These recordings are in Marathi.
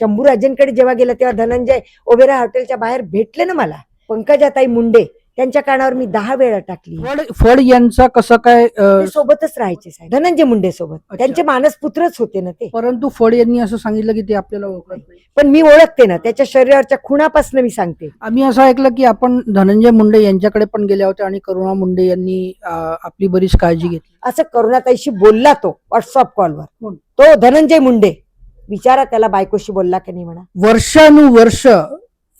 शंभू राजेंकडे जेव्हा गेला तेव्हा धनंजय ओबेरा हॉटेलच्या बाहेर भेटले ना मला. पंकजाताई मुंडे त्यांच्या कानावर मी दहा वेळा टाकली. फड फड यांचा कसं काय सोबतच राहायचे साहेब. धनंजय मुंडे सोबत. त्यांचे मानसपुत्रच होते ना ते. परंतु फड यांनी असं सांगितलं की ते आपल्याला ओळखत नाही. पण मी ओळखते ना त्याच्या शरीराच्या खुणापासून मी सांगते. आम्ही असं ऐकलं की आपण धनंजय मुंडे यांच्याकडे पण गेले होते आणि करुणा मुंडे यांनी आपली बरीच काळजी घेतली. असं करुणाताईशी बोलला तो व्हॉट्सअप कॉलवर? तो धनंजय मुंडे. विचारा त्याला बायकोशी बोलला की नाही म्हणा. वर्षानुवर्ष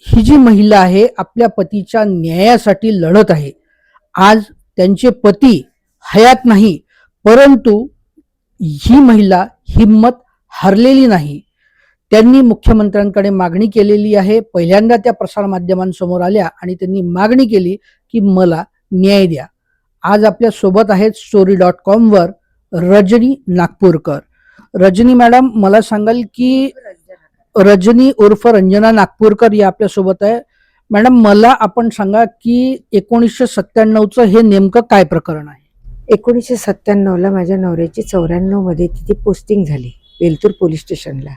ही जी महिला आहे आपल्या पतीच्या न्यायासाठी लढत आहे. आज त्यांचे पती हयात नाही परंतु ही महिला हिंमत हरलेली नाही. त्यांनी मुख्यमंत्र्यांकडे मागणी केलेली आहे पहिल्यांदा त्या प्रसारमाध्यमांसमोर आल्या आणि त्यांनी मागणी केली की मला न्याय द्या. आज आपल्यासोबत आहेत स्टोरी डॉट कॉमवर रजनी नागपूरकर. रजनी मॅडम मला सांगाल की रजनी उर्फ रंजना नागपूरकर या आपल्यासोबत आहे. मॅडम मला आपण सांगा की एकोणीसशे सत्त्याण्णवचं हे नेमकं काय प्रकरण आहे? एकोणीसशे सत्त्याण्णवला माझ्या नवऱ्याची चौऱ्याण्णवमध्ये तिथे पोस्टिंग झाली वेलतूर पोलीस स्टेशनला.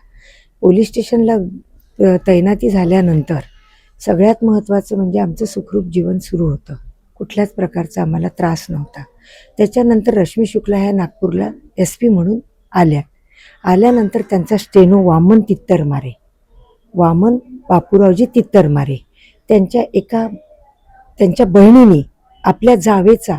पोलीस स्टेशनला तैनाती झाल्यानंतर सगळ्यात महत्त्वाचं म्हणजे आमचं सुखरूप जीवन सुरू होतं. कुठल्याच प्रकारचा आम्हाला त्रास नव्हता. त्याच्यानंतर रश्मी शुक्ला ह्या नागपूरला एस पी म्हणून आल्या. आल्यानंतर त्यांचा स्टेनो वामन तित्तरमारे वामन बापूरावजी तित्तरमारे त्यांच्या एका त्यांच्या बहिणीने आपल्या जावेचा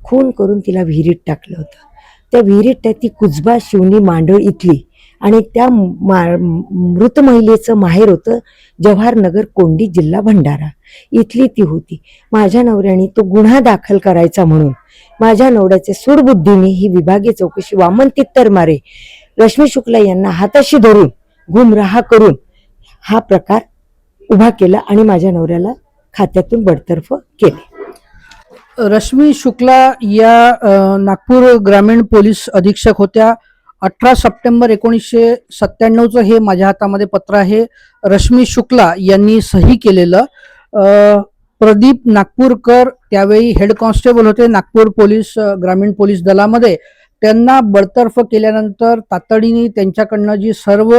खून करून तिला विहिरीत टाकलं होतं. त्या विहिरीत त्या ती कुजबा शिवणी मांडळ इथली आणि त्या मा मृत महिलेचं माहेर होतं जवाहरनगर कोंडी जिल्हा भंडारा. इथली ती होती. माझ्या नवऱ्याने तो गुन्हा दाखल करायचा म्हणून माझ्या नवऱ्याचे सूडबुद्धीने ही विभागीय चौकशी वामन तित्तर मारे रश्मी शुक्ला यांना हाताशी धरून गुमराहा करून हा प्रकार उभा केला आणि माझ्या नवऱ्याला खात्यातून बडतर्फ केले. रश्मी शुक्ला या नागपूर ग्रामीण पोलीस अधीक्षक होत्या. अठरा सप्टेंबर एकोणीसशे सत्त्याण्णवचं हे माझ्या हातामध्ये पत्र आहे. रश्मी शुक्ला यांनी सही केलेलं. प्रदीप नागपूरकर त्यावेळी हेड कॉन्स्टेबल होते नागपूर पोलीस ग्रामीण पोलीस दलामध्ये. त्यांना बडतर्फ केल्यानंतर तातडीने त्यांच्याकडनं जी सर्व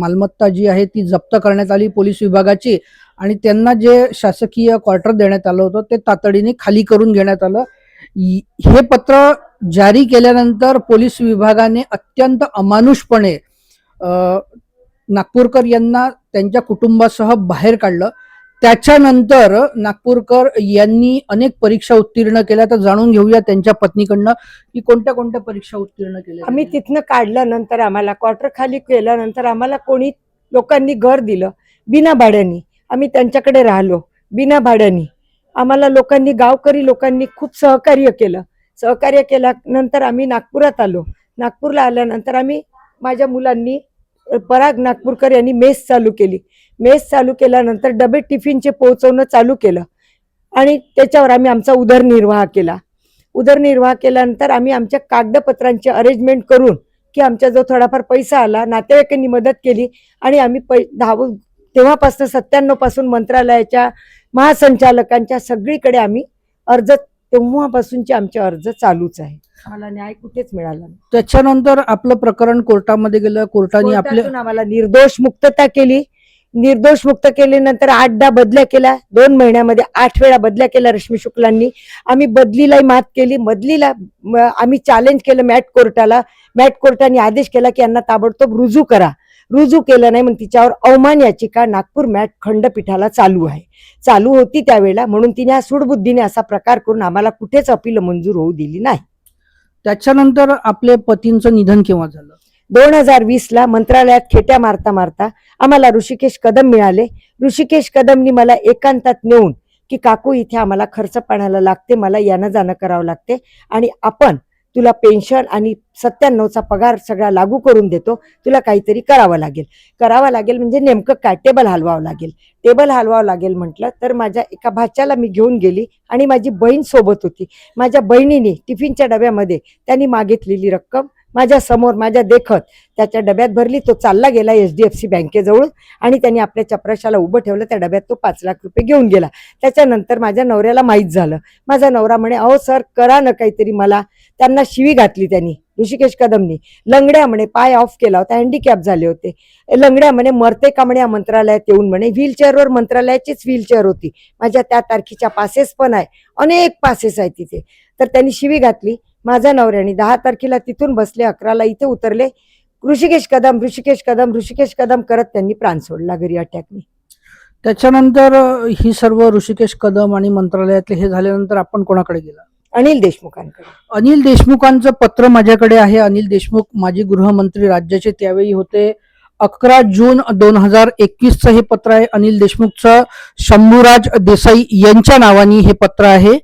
मालमत्ता जी आहे ती जप्त करण्यात आली पोलीस विभागाची आणि त्यांना जे शासकीय क्वार्टर देण्यात आलं होतं ते तातडीने खाली करून घेण्यात आलं. हे पत्र जारी केल्यानंतर पोलीस विभागाने अत्यंत अमानुषपणे नागपूरकर यांना त्यांच्या कुटुंबासह बाहेर काढलं. त्याच्यानंतर नागपूरकर यांनी अनेक परीक्षा उत्तीर्ण केल्या. तर जाणून घेऊया त्यांच्या पत्नीकडनं की कोणत्या कोणत्या परीक्षा उत्तीर्ण केल्या आम्ही तिथनं काढल्यानंतर आम्हाला क्वार्टर खाली केल्यानंतर आम्हाला कोणी लोकांनी घर दिलं. बिना भाड्यानी. आम्ही त्यांच्याकडे राहिलो. बिना भाड्यानी. आम्हाला लोकांनी गावकरी लोकांनी खूप सहकार्य केलं. सहकार्य केल्यानंतर आम्ही नागपुरात आलो. नागपूरला आल्यानंतर आम्ही माझ्या मुलांनी पराग नागपूरकर यांनी मेस चालू केली. मेस चालू केल्यानंतर डबे टिफिनचे पोहोचवणं चालू केलं. आणि त्याच्यावर आम्ही आमचा उदरनिर्वाह केला. उदरनिर्वाह केल्यानंतर आम्ही आमच्या कागदपत्रांची अरेंजमेंट करून की आमच्या जो थोडाफार पैसा आला नातेवाईकांनी मदत केली आणि आम्ही पै दहाव तेव्हापासून सत्त्याण्णवपासून मंत्रालयाच्या महासंचालकांच्या सगळीकडे आम्ही अर्ज तेव्हापासूनचे आमचे अर्ज चालूच आहे. मला न्याय कुठेच मिळाला नाही. त्याच्यानंतर आपलं प्रकरण कोर्टामध्ये गेलं कोर्टाने आपले कोर्टातून आम्हाला निर्दोष मुक्तता केली. निर्दोष मुक्त केल्यानंतर आठदा बदल्या केल्या. दोन महिन्यामध्ये आठ वेळा बदल्या केल्या रश्मी शुक्लांनी. आम्ही बदलीलाही मात केली. बदलीला म- आम्ही चॅलेंज केलं मॅट कोर्टाला. मॅट कोर्टाने आदेश केला की यांना ताबडतोब रुजू करा. रुजू केलं नाही म्हणून तिच्यावर अवमान याचिका नागपूर मॅट खंडपीठाला चालू आहे. चालू होती त्यावेळेला म्हणून तिने हा सूडबुद्धीने असा प्रकार करून आम्हाला कुठेच अपील मंजूर होऊ दिली नाही. त्याच्यानंतर आपले पतींचं निधन केव्हा झालं? दोन हजार वीस ला मंत्रालयात खेट्या मारता मारता आम्हाला ऋषिकेश कदम मिळाले. ऋषिकेश कदमनी मला एकांतात नेऊन की काकू इथे आम्हाला खर्च पाण्याला लागते मला यानं जाणं करावं लागते आणि आपण तुला पेन्शन आणि सत्त्याण्णवचा पगार सगळा लागू करून देतो. तुला काहीतरी करावं लागेल. करावं लागेल म्हणजे नेमकं काय? टेबल हलवावं लागेल. टेबल हलवावं लागेल म्हटलं तर माझ्या एका भाच्याला मी घेऊन गेली आणि माझी बहीण सोबत होती. माझ्या बहिणीने टिफिनच्या डब्यामध्ये त्यांनी मागितलेली रक्कम माझ्यासमोर माझ्या देखत त्याच्या डब्यात भरली तो चालला गेला एच डी एफ सी बँकेजवळ आणि त्यांनी आपल्या चपराशाला उभं ठेवलं त्या डब्यात तो पाच लाख रुपये घेऊन गेला. त्याच्यानंतर माझ्या नवऱ्याला माहीत झालं. माझा नवरा म्हणे अहो सर करा ना काहीतरी मला. त्यांना शिवी घातली त्यांनी ऋषिकेश कदमनी. लंगड्या म्हणे पाय ऑफ केला होता हँडिकॅप झाले होते. लंगड्या म्हणे मरते का म्हणे या मंत्रालयात येऊन? म्हणे व्हीलचेअरवर मंत्रालयाचीच व्हीलचेअर होती. माझ्या त्या तारखेच्या पासेस पण आहे. अनेक पासेस आहेत तिथे. तर त्यांनी शिवी घातली. माझ्या नवऱ्याने दहा तारखेला तिथून बसले अकराला इथे उतरले. ऋषिकेश कदम ऋषिकेश कदम ऋषिकेश कदम करत त्यांनी प्राण सोडला घरी अटॅकने. त्याच्यानंतर ही सर्व ऋषिकेश कदम आणि मंत्रालयातले हे झाल्यानंतर आपण कोणाकडे गेला? अनिल देशमुखांकडे. अनिल देशमुखांचं पत्र माझ्याकडे आहे. अनिल देशमुख माजी गृहमंत्री राज्याचे त्यावेळी होते. अकरा जून दोन हजार एकवीसचं हे पत्र आहे. अनिल देशमुखचं शंभूराज देसाई यांच्या नावाने हे पत्र आहे.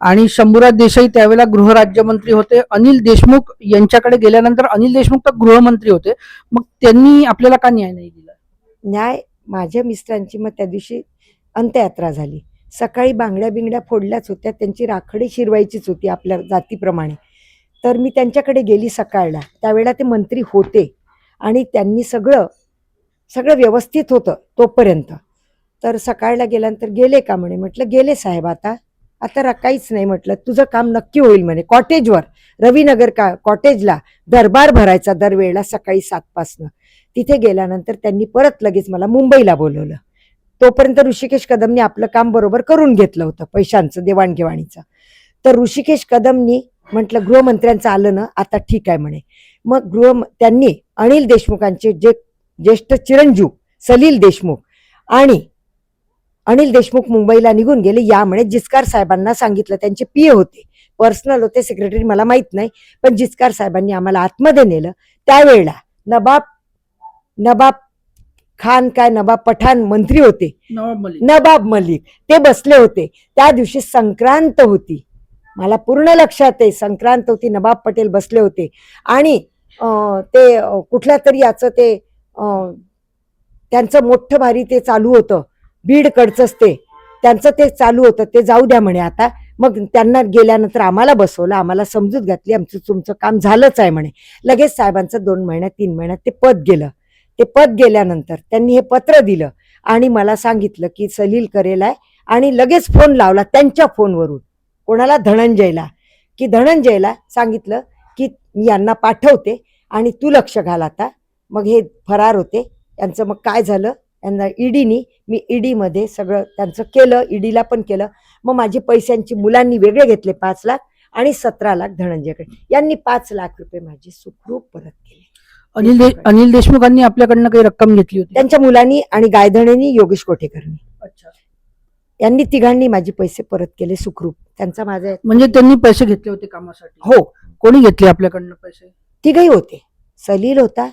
आणि शंभूराज देसाई त्यावेळेला गृहराज्यमंत्री होते. अनिल देशमुख यांच्याकडे गेल्यानंतर अनिल देशमुख तर गृहमंत्री होते. मग त्यांनी आपल्याला का न्याय नाही दिला? न्याय माझ्या मिस्टरांची मग त्या दिवशी अंत्ययात्रा झाली. सकाळी बांगड्या बिंगड्या फोडल्याच होत्या. त्यांची राखडी शिरवायचीच होती आपल्या जातीप्रमाणे. तर मी त्यांच्याकडे गेली सकाळला. त्यावेळेला ते मंत्री होते. आणि त्यांनी सगळं सगळं व्यवस्थित होतं तोपर्यंत. तर सकाळला गेल्यानंतर गेले का म्हणे? म्हटलं गेले साहेब आता. आता काहीच नाही म्हटलं. तुझं काम नक्की होईल म्हणे. कॉटेजवर रवीनगर का कॉटेजला दरबार भरायचा दरवेळेला सकाळी सातपासनं तिथे गेल्यानंतर त्यांनी परत लगेच मला मुंबईला बोलवलं. तोपर्यंत ऋषिकेश कदमनी आपलं काम बरोबर करून घेतलं होतं पैशांचं देवाणघेवाणीचं. तर ऋषिकेश कदमनी म्हटलं गृहमंत्र्यांचं आलं ना आता ठीक आहे म्हणे. मग गृह त्यांनी अनिल देशमुखांचे जे ज्येष्ठ चिरंजीव सलील देशमुख आणि अनिल देशमुख मुंबईला निघून गेले. या म्हणे जिचकार साहेबांना सांगितलं. त्यांचे पीए होते. पर्सनल होते सेक्रेटरी मला माहीत नाही. पण जिचकार साहेबांनी आम्हाला आतमध्ये नेलं. त्यावेळेला नबाब नबाब खान काय नबाब पठाण मंत्री होते. नवाब मलिक. नबाब मलिक. ते बसले होते. त्या दिवशी संक्रांत होती. मला पूर्ण लक्षात आहे. संक्रांत होती नबाब पटेल बसले होते. आणि ते कुठल्या तरी याचं ते त्यांचं मोठं भारी ते चालू होतं. बीडकडचंच ते त्यांचं ते चालू होतं ते जाऊ द्या म्हणे आता. मग त्यांना गेल्यानंतर आम्हाला बसवलं आम्हाला समजूत घातली आमचं तुमचं काम झालंच आहे म्हणे. लगेच साहेबांचं दोन महिन्यात तीन महिन्यात ते पद गेलं. ते पद गेल्यानंतर त्यांनी हे पत्र दिलं आणि मला सांगितलं की सलील करेल आहे आणि लगेच फोन लावला त्यांच्या फोनवरून. कोणाला? धनंजयला. की धनंजयला सांगितलं की मी यांना पाठवते आणि तू लक्ष घाल आता. मग हे फरार होते. यांचं मग काय झालं? यांना ईडीनी मी ईडीमध्ये सगळं त्यांचं केलं ईडीला पण केलं. मग माझे पैशांची मुलांनी वेगळे घेतले पाच लाख आणि सतरा लाख धनंजयकडे. यांनी पाच लाख रुपये माझी सुखरूप परत केले. अनिल दे अनिल देशमुखांनी आपल्याकडनं काही रक्कम घेतली होती? त्यांच्या मुलांनी आणि गायधणेनी योगेश कोठेकरनी. अच्छा. यांनी तिघांनी माझे पैसे परत केले सुखरूप. त्यांचा माझा म्हणजे त्यांनी पैसे घेतले होते कामासाठी? हो. कोणी घेतले आपल्याकडनं पैसे? तिघही होते. सलील होता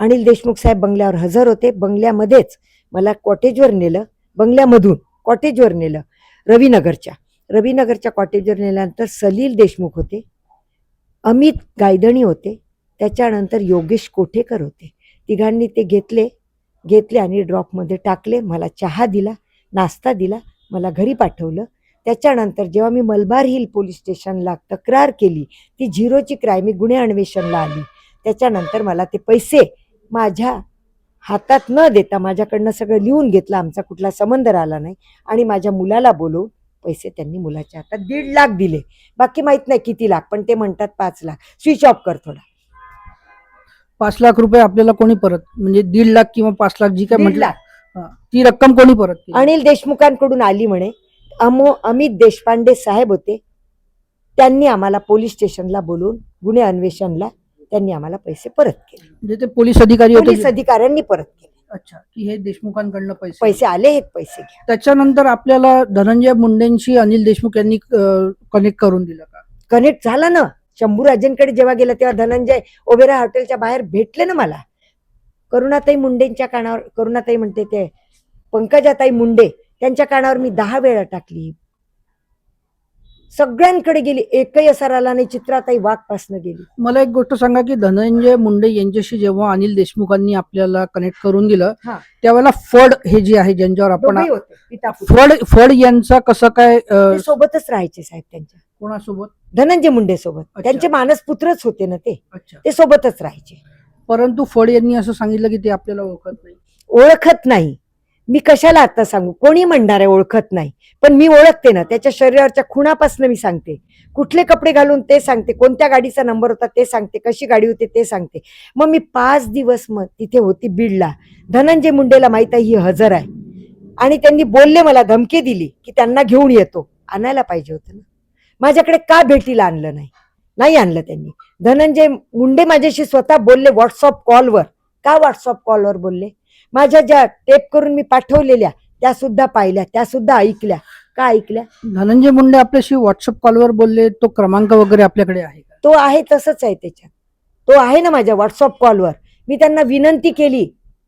अनिल देशमुख साहेब बंगल्यावर हजर होते. बंगल्यामध्येच मला कॉटेजवर नेलं. बंगल्यामधून कॉटेजवर नेलं रवीनगरच्या. रवीनगरच्या कॉटेजवर नेल्यानंतर सलील देशमुख होते. अमित गायदणी होते. त्याच्यानंतर योगेश कोठेकर होते. तिघांनी ते घेतले. घेतले आणि ड्रॉपमध्ये टाकले. मला चहा दिला नाश्ता दिला मला घरी पाठवलं. त्याच्यानंतर जेव्हा मी मलबार हिल पोलीस स्टेशनला तक्रार केली ती झिरोची क्राईम गुन्हे अन्वेषणला आली. त्याच्यानंतर मला ते पैसे माझ्या हातात न देता माझ्याकडनं सगळं लिहून घेतलं आमचा कुठला संबंध राहिला नाही. आणि माझ्या मुलाला बोलवून पैसे त्यांनी मुलाच्या हातात दीड लाख दिले. बाकी माहीत नाही किती लाख पण ते म्हणतात पाच लाख. स्विच ऑफ कर थोडा. पाच लाख रुपये आपल्याला कोणी परत म्हणजे दीड लाख किंवा पाच लाख जी काय दीड म्हटलं लाख. हा, ती रक्कम कोणी परत केली? अनिल देशमुखांकडून आली म्हणे अमो अमित देशपांडे साहेब होते. त्यांनी आम्हाला पोलीस स्टेशनला बोलवून गुन्हे अन्वेषणला त्यांनी आम्हाला पैसे परत केले. म्हणजे ते पोलीस अधिकारी होते पोलीस जे- अधिकाऱ्यांनी परत केले. अच्छा की हे देशमुखांकडनं पैसे पैसे आले हे पैसे घ्या त्याच्यानंतर आपल्याला धनंजय मुंडेंशी अनिल देशमुख यांनी कनेक्ट करून दिलं का? कनेक्ट झाला ना. शंभू राजेंकडे जेव्हा गेला तेव्हा धनंजय ओबेरा हॉटेलच्या बाहेर भेटले ना मला. करुणाताई मुंडेंच्या कानावर करुणाताई म्हणते ते पंकजाताई मुंडे त्यांच्या कानावर मी दहा वेळा टाकली. सगळ्यांकडे गेली. एकही असा राहिला नाही चित्राताई वाघपासनं गेली. मला एक गोष्ट सांगा की धनंजय मुंडे यांच्याशी जेव्हा अनिल देशमुखांनी आपल्याला कनेक्ट करून दिलं हा. त्यावेळेला फड हे जे आहे ज्यांच्यावर आपण दोघेही होते. फड फड यांचा कसं काय अं, ते सोबतच राहायचे साहेब त्यांच्या. कोणासोबत? धनंजय मुंडे सोबत. अच्छा. त्यांचे मानसपुत्रच होते ना ते. अच्छा. ते सोबतच राहायचे. परंतु फड यांनी असं सांगितलं की ते आपल्याला ओळखत नाही. ओळखत नाही. मी कशाला आता सांगू? कोणी म्हणणार आहे ओळखत नाही. पण मी ओळखते ना त्याच्या शरीरावरच्या खुणापासून मी सांगते. कुठले कपडे घालून ते सांगते कोणत्या गाडीचा नंबर होता ते सांगते कशी गाडी होती ते सांगते. मग मी पाच दिवस मग तिथे होती बीडला. धनंजय मुंडेला माहीत आहे ही हजर आहे. आणि त्यांनी बोलले मला धमकी दिली की त्यांना घेऊन येतो. आणायला पाहिजे होतं ना. माझ्याकडे का भेटीला आणलं नाही? नाही आणलं त्यांनी. धनंजय मुंडे माझ्याशी स्वतः बोलले व्हॉट्सअप कॉलवर का व्हॉट्सअप कॉलवर बोलले? माझ्या ज्या टेप करून मी पाठवलेल्या त्या सुद्धा पाहिल्या त्या सुद्धा ऐकल्या. का ऐकल्या? धनंजय मुंडे आपल्याशी व्हॉट्सअप कॉलवर बोलले तो क्रमांक वगैरे आपल्याकडे आहे का? तो आहे तसंच आहे त्याच्यात. तो आहे ना माझ्या व्हॉट्सअप कॉलवर मी त्यांना विनंती केली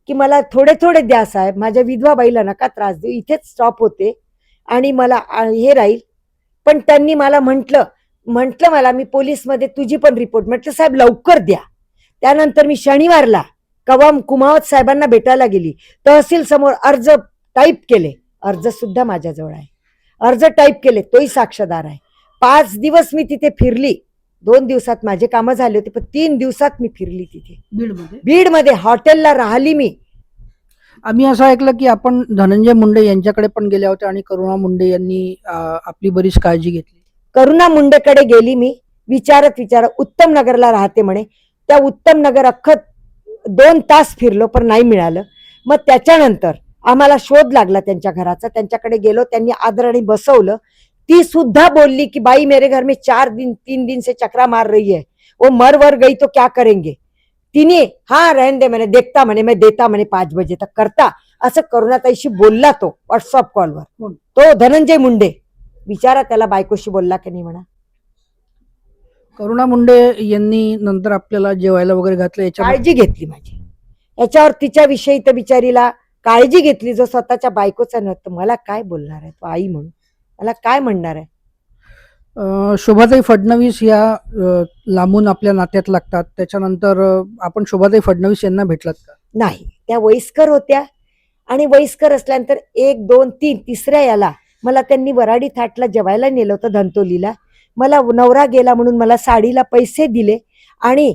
की मला थोडे थोडे द्या साहेब माझ्या विधवा बाईला नका त्रास देऊ इथेच स्टॉप होते आणि मला हे राहील. पण त्यांनी मला म्हटलं म्हटलं मला मी पोलीसमध्ये तुझी पण रिपोर्ट म्हटलं साहेब लवकर द्या. त्यानंतर मी शनिवारला कवाम कुमावत साहेबांना भेटायला गेली तहसील समोर अर्ज टाईप केले. अर्ज सुद्धा माझ्याजवळ आहे. अर्ज टाईप केले तोही साक्षीदार आहे. पाच दिवस मी तिथे फिरली. दोन दिवसात माझे कामं झाले होते पण तीन दिवसात मी फिरली तिथे. बीडमध्ये? बीडमध्ये हॉटेलला राहिली मी. आम्ही असं ऐकलं की आपण धनंजय मुंडे यांच्याकडे पण गेल्या होत्या आणि करुणा मुंडे यांनी अं, आपली बरीच काळजी घेतली. करुणा मुंडेकडे गेली मी. विचारत विचारत उत्तम नगरला राहते म्हणे. त्या उत्तम नगर अख्खं दोन तास फिरलो पण नाही मिळालं. मग त्याच्यानंतर आम्हाला शोध लागला त्यांच्या घराचा. त्यांच्याकडे गेलो त्यांनी आदराने बसवलं. ती सुद्धा बोलली की बाई मेरे घर में चार दिन तीन दिन से चक्रा मार रही है. वो मर वर गई तो क्या करेंगे? तिने हा रहन दे म्हणे देखता म्हणे मैं देता म्हणे पाच बजे तक करता. असं करुणाताईशी बोलला तो व्हॉट्सअप कॉलवर? तो धनंजय मुंडे. विचारा त्याला बायकोशी बोलला की नाही म्हणा. करुणा मुंडे यांनी नंतर आपल्याला जेवायला वगैरे घातलं याच्या काळजी घेतली माझी. याच्यावर तिच्याविषयी तर बिचारीला काळजी घेतली जो स्वतःच्या बायकोचा नव्हतं. मला काय बोलणार आहे? तो आई म्हणून. मला काय म्हणणार आहे? अं, शोभाताई फडणवीस या अं, लांबून आपल्या नात्यात लागतात. त्याच्यानंतर अं, आपण शोभाताई फडणवीस यांना भेटलात का? नाही. त्या वयस्कर होत्या. आणि वयस्कर असल्यानंतर एक दोन तीन तिसऱ्या याला मला त्यांनी वराडी थाटला जेवायला नेलं होतं धंतोलीला मला नवरा गेला म्हणून मला साडीला पैसे दिले आणि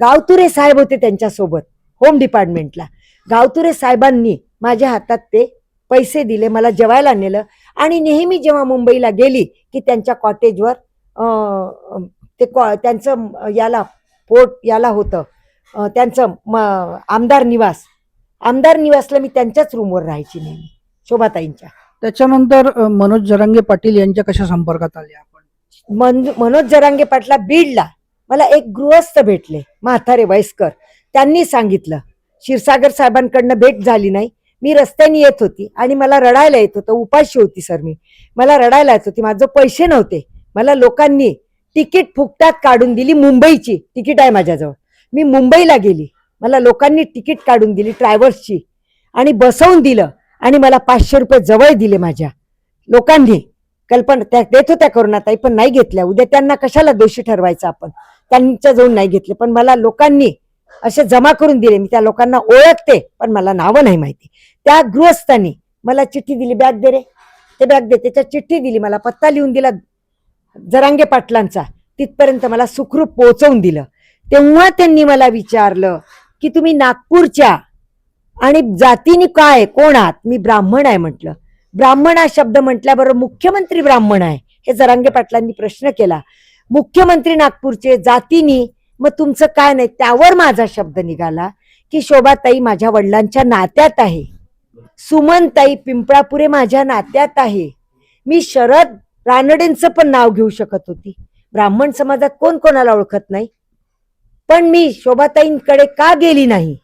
गावतुरे साहेब होते त्यांच्यासोबत होम डिपार्टमेंटला गावतुरे साहेबांनी माझ्या हातात ते पैसे दिले मला जेवायला नेलं आणि नेहमी जेव्हा मुंबईला गेली की त्यांच्या कॉटेजवर ते कॉ त्यांचं याला पोट याला होतं त्यांचं म आमदार निवास. आमदार निवासला मी त्यांच्याच रूमवर राहायची नेहमी शोभाताईंच्या. त्याच्यानंतर मनोज जरांगे पाटील यांच्या कशा संपर्कात आल्या? आपण मनोज जरांगे पाटला बीडला. मला एक गृहस्थ भेटले म्हातारे वयस्कर. त्यांनी सांगितलं क्षीरसागर साहेबांकडनं भेट झाली नाही. मी रस्त्याने येत होती आणि मला रडायला येत होतं. उपाशी होती सर मी. मला रडायला येत होती. माझं पैसे नव्हते. मला लोकांनी तिकीट फुकटात काढून दिली मुंबईची. तिकीट आहे माझ्याजवळ. मी मुंबईला गेली. मला लोकांनी तिकीट काढून दिली ट्रॅव्हल्सची आणि बसवून दिलं आणि मला पाचशे रुपये जवळ दिले माझ्या. लोकांनी कल्पना त्या देत होत्या करुणाताई पण नाही घेतल्या. उद्या त्यांना कशाला दोषी ठरवायचं आपण? त्यांच्या जाऊन नाही घेतले. पण मला लोकांनी असे जमा करून दिले. मी त्या लोकांना ओळखते पण मला नावं नाही माहिती. त्या गृहस्थांनी मला चिठ्ठी दिली. बॅग दे रे. ते बॅग दे. त्याच्यात चिठ्ठी दिली. मला पत्ता लिहून दिला. जरांगे पाटलांचा. तिथपर्यंत मला सुखरूप पोहोचवून दिलं. तेव्हा त्यांनी मला विचारलं की तुम्ही नागपूरच्या आणि जातीने काय? कोण आहात? मी ब्राह्मण आहे म्हटलं. ब्राह्मण हा शब्द म्हटल्याबरोबर मुख्यमंत्री ब्राह्मण आहे. हे जरांगे पाटलांनी प्रश्न केला. मुख्यमंत्री नागपूरचे जातीनी मग तुमचं काय नाही त्यावर माझा शब्द निघाला की शोभाताई माझ्या वडिलांच्या नात्यात आहे. सुमनताई पिंपळापुरे माझ्या नात्यात आहे. मी शरद रानडेंचं पण नाव घेऊ शकत होती. ब्राह्मण समाजात कोण कोणाला ओळखत नाही? पण मी शोभाताईंकडे का गेली नाही?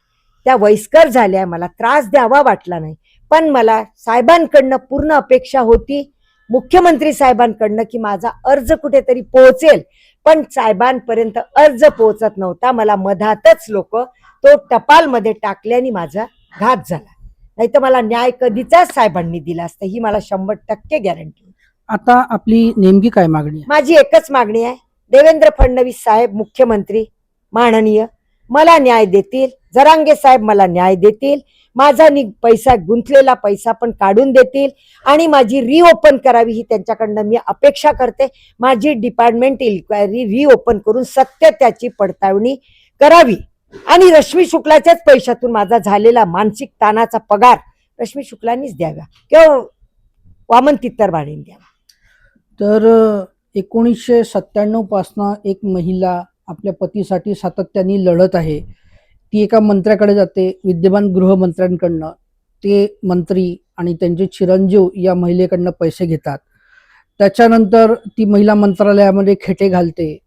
त्या वयस्कर झाल्या मला त्रास द्यावा वाटला नाही. पण मला साहेबांकडनं पूर्ण अपेक्षा होती मुख्यमंत्री साहेबांकडनं की माझा अर्ज कुठेतरी पोहोचेल. पण साहेबांपर्यंत अर्ज पोहोचत नव्हता. मला मधातच लोक तो टपालमध्ये टाकल्याने माझा घात झाला. नाही तर मला न्याय कधीचाच साहेबांनी दिला असता. ही मला शंभर टक्के गॅरंटी आता आपली नेमकी काय मागणी माझी एकच मागणी आहे. देवेंद्र फडणवीस साहेब मुख्यमंत्री माननीय मला न्याय देतील. जरांगे साहेब मला न्याय देतील. माझा नि पैसा गुंतलेला पैसा पण काढून देतील आणि माझी रिओपन करावी ही त्यांच्याकडनं मी अपेक्षा करते. माझी डिपार्टमेंट इन्क्वायरी रिओपन करून सत्य त्याची पडताळणी करावी. आणि रश्मी शुक्लाच्याच पैशातून माझा झालेला मानसिक ताणाचा पगार रश्मी शुक्लांनीच द्याव्या किंवा वामन तित्तरबाणीने द्यावा. तर एकोणीसशे सत्त्याण्णव पासनं एक महिला आपल्या पतीसाठी सातत्याने लढत आहे. ती एका मंत्र्याकडे जाते विद्यमान गृहमंत्र्यांकडनं. ते मंत्री आणि त्यांचे चिरंजीव या महिलेकडनं पैसे घेतात. त्याच्यानंतर ती महिला मंत्रालयामध्ये खेटे घालते.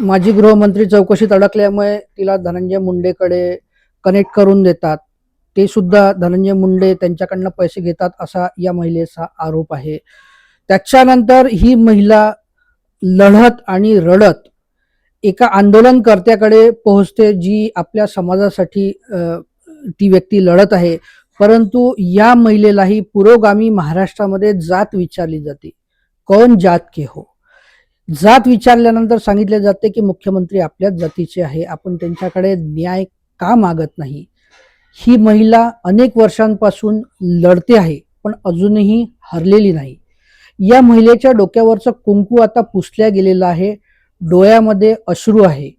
माजी गृहमंत्री चौकशीत अडकल्यामुळे तिला धनंजय मुंडेकडे कनेक्ट करून देतात. ते सुद्धा धनंजय मुंडे त्यांच्याकडनं पैसे घेतात असा या महिलेचा आरोप आहे. त्याच्यानंतर ही महिला लढत आणि रडत एका आंदोलनकर्त्याकडे पोहोचते जी आपल्या समाजासाठी ती व्यक्ती लढत आहे. परंतु या महिलेलाही पुरोगामी महाराष्ट्रामध्ये जात विचारली जाते. कोण जात के हो? जात विचारल्यानंतर सांगितले जाते की मुख्यमंत्री आपल्याच जातीचे आहे आपण त्यांच्याकडे न्याय का मागत नाही? ही महिला अनेक वर्षांपासून लढते आहे पण अजूनही हरलेली नाही. या महिलेच्या डोक्यावरचं कुंकू आता पुसल्या गेलेलं आहे. डोळ्यामध्ये अश्रू आहे.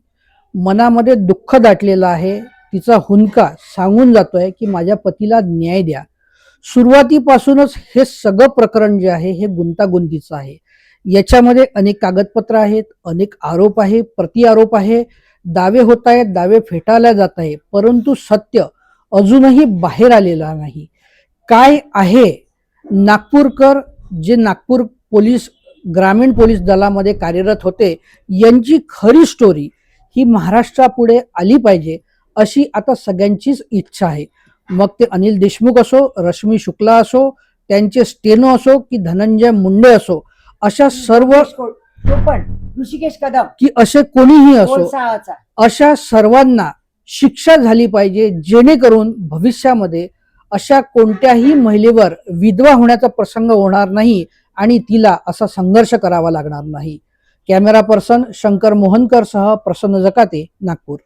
मनामध्ये दुःख दाटलेलं आहे. तिचा हुंका सांगून जातोय की माझ्या पतीला न्याय द्या. सुरुवातीपासूनच हे सगळं प्रकरण जे आहे हे गुंतागुंतीचं आहे. याच्यामध्ये अनेक कागदपत्र आहेत अनेक आरोप आहे प्रति आरोप आहे. दावे होत आहेत दावे फेटाळल्या जात आहे परंतु सत्य अजूनही बाहेर आलेला नाही. काय आहे नागपूरकर जे नागपूर पोलीस ग्रामीण पोलीस दलामध्ये कार्यरत होते यांची खरी स्टोरी ही महाराष्ट्रापुढे आली पाहिजे अशी आता सगळ्यांचीच इच्छा आहे मग ते अनिल देशमुख असो रश्मी शुक्ला असो त्यांचे स्टेनो असो की धनंजय मुंडे असो अशा सर्व ऋषिकेश कदम की असे कोणीही असो. अशा सर्वांना शिक्षा झाली पाहिजे जेणेकरून भविष्यामध्ये अशा कोणत्याही महिलेवर विधवा होण्याचा प्रसंग होणार नाही आणि तिला असा संघर्ष करावा लागणार नाही. कॅमेरा पर्सन शंकर मोहनकर सह प्रसन्न जकाते नागपूर.